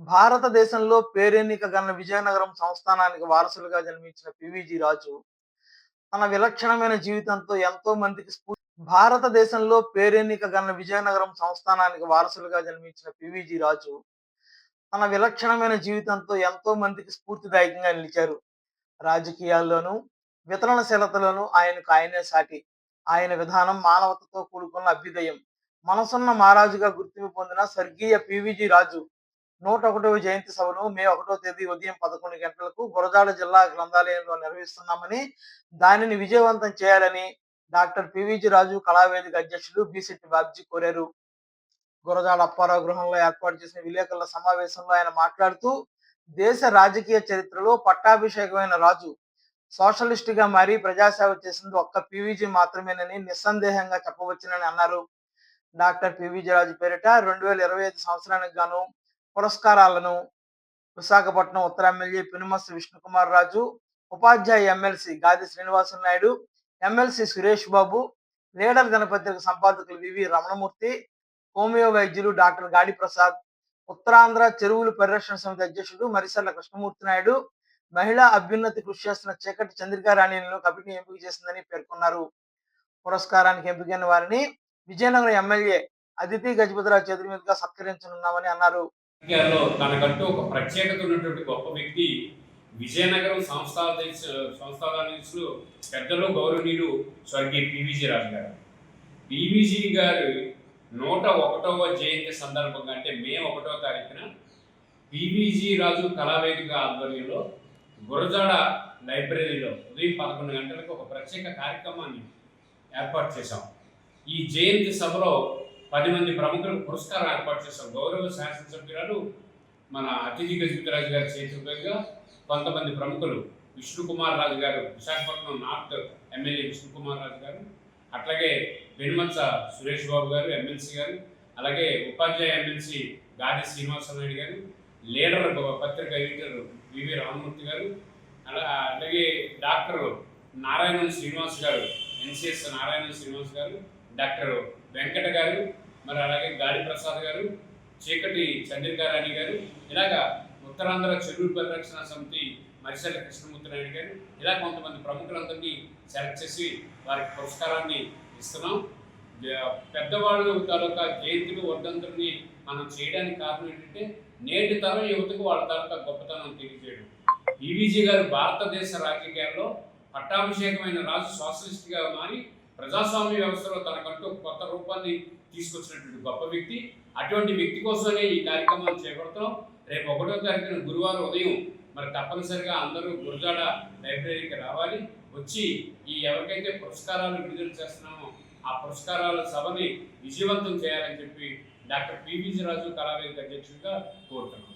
భారతదేశంలో పేరెన్నిక గన్న విజయనగరం సంస్థానానికి వారసులుగా జన్మించిన పివిజి రాజు తన విలక్షణమైన జీవితంతో ఎంతో మందికి స్ఫూర్తి భారతదేశంలో పేరెన్నిక గన్న విజయనగరం సంస్థానానికి వారసులుగా జన్మించిన పివిజి రాజు తన విలక్షణమైన జీవితంతో ఎంతో మందికి స్ఫూర్తిదాయకంగా నిలిచారు. రాజకీయాల్లోనూ వితరణశీలతలోనూ ఆయనకు ఆయనే సాటి. ఆయన విధానం మానవతతో కూడుకున్న అభ్యుదయం. మనసున్న మహారాజుగా గుర్తింపు పొందిన స్వర్గీయ పివిజి రాజు నూట ఒకటవ జయంతి సభను మే ఒకటో తేదీ ఉదయం పదకొండు గంటలకు గురజాడ జిల్లా గ్రంథాలయంలో నిర్వహిస్తున్నామని దానిని విజయవంతం చేయాలని డాక్టర్ పివిజి రాజు కళావేదిక అధ్యక్షుడు బిశెట్టి బాబ్జీ కోరారు. గురజాడ అప్పారావు గృహంలో ఏర్పాటు చేసిన విలేకరుల సమావేశంలో ఆయన మాట్లాడుతూ దేశ రాజకీయ చరిత్రలో పట్టాభిషేకమైన రాజు సోషలిస్ట్గా మారి ప్రజాసేవ చేసింది ఒక్క పివిజి మాత్రమేనని నిస్సందేహంగా చెప్పవచ్చునని అన్నారు. డాక్టర్ పివిజి రాజు పేరిట రెండు వేల ఇరవై ఐదు సంవత్సరానికి గాను పురస్కారాలను విశాఖపట్నం ఉత్తర ఎమ్మెల్యే పినుమస్ విష్ణుకుమార్ రాజు ఉపాధ్యాయ MLC Gadi Srinivasa Naidu MLC Suresh Babu Leader దినపత్రిక సంపాదకులు వివి రమణమూర్తి హోమియో వైద్యులు డాక్టర్ గాడి ప్రసాద్ ఉత్తరాంధ్ర చెరువులు పరిరక్షణ సమితి అధ్యక్షుడు మరిసర్ల కృష్ణమూర్తి నాయుడు మహిళా అభ్యున్నతి కృషి చేస్తున్న చీకటి చంద్రికారాణిలను కమిటీ ఎంపిక చేసిందని పేర్కొన్నారు. పురస్కారానికి ఎంపికైన వారిని విజయనగరం ఎమ్మెల్యే అదితి గజపతిరావు చేతుల మీదుగా సత్కరించనున్నామని అన్నారు. రాజకీయాల్లో తనకంటూ ఒక ప్రత్యేకత ఉన్నటువంటి గొప్ప వ్యక్తి విజయనగరం సంస్థాధ్యక్ష సంస్థాధ్యక్షులు పెద్దలు గౌరవనీయులు స్వర్గీయ పివిజి రాజు గారు. పివిజి గారు నూట ఒకటవ జయంతి సందర్భంగా అంటే మే ఒకటవ తారీఖున పివిజి రాజు కళావేదిక ఆధ్వర్యంలో గురజాడ లైబ్రరీలో ఉదయం పదకొండు గంటలకు ఒక ప్రత్యేక కార్యక్రమాన్ని ఏర్పాటు చేశాం. ఈ జయంతి సభలో పది మంది ప్రముఖులకు పురస్కారం ఏర్పాటు చేశాం గౌరవ శాసనసభ్యురాలు మన అతిథి గజపతిరాజు గారి చేతులుగా కొంతమంది ప్రముఖులు విష్ణుకుమార్ రాజు గారు విశాఖపట్నం నార్త్ ఎమ్మెల్యే విష్ణుకుమార్ రాజు గారు అట్లాగే వెనుమచ్చ సురేష్ బాబు గారు ఎమ్మెల్సీ గారు అలాగే ఉపాధ్యాయ ఎమ్మెల్సీ గాది శ్రీనివాసనాయుడు గారు లీడర్ పత్రిక ఎడిటర్ వివి రామమూర్తి గారు అలా అలాగే డాక్టర్ నారాయణ శ్రీనివాస్ గారు ఎన్సిఎస్ నారాయణ శ్రీనివాస్ గారు డాక్టర్ వెంకట గారు మరి అలాగే గాడి ప్రసాద్ గారు చీకటి చంద్రికారాణి గారు ఇలాగా ఉత్తరాంధ్ర చెరువుల పరిరక్షణ సమితి మరిసెల కృష్ణమూర్తి నాయుడు గారు ఇలా కొంతమంది ప్రముఖులందరినీ సెలెక్ట్ చేసి వారికి పురస్కారాన్ని ఇస్తున్నాం. పెద్దవాళ్ళు తాలూకా జయంతులు వర్ధంతుల్ని మనం చేయడానికి కారణం ఏంటంటే నేటి తరం యువతకు వాళ్ళ తాలూకా గొప్పతనం తెలియజేయడం. ఈవీజీ గారు భారతదేశ రాజకీయాల్లో పట్టాభిషేకమైన రాజు సోషలిస్ట్గా మారి ప్రజాస్వామ్య వ్యవస్థలో తనకంటూ కొత్త రూపాన్ని తీసుకొచ్చినటువంటి గొప్ప వ్యక్తి. అటువంటి వ్యక్తి కోసమే ఈ కార్యక్రమాలు చేపడతాం రేపు ఒకటో తారీఖున గురువారం ఉదయం మరి తప్పనిసరిగా అందరూ గురజాడ లైబ్రరీకి రావాలి. వచ్చి ఈ ఎవరికైతే పురస్కారాలు విడుదల చేస్తున్నామో ఆ పురస్కారాల సభని విజయవంతం చేయాలని చెప్పి డాక్టర్ పివిజి రాజు కళావేదిక అధ్యక్షుడిగా కోరుతున్నాం.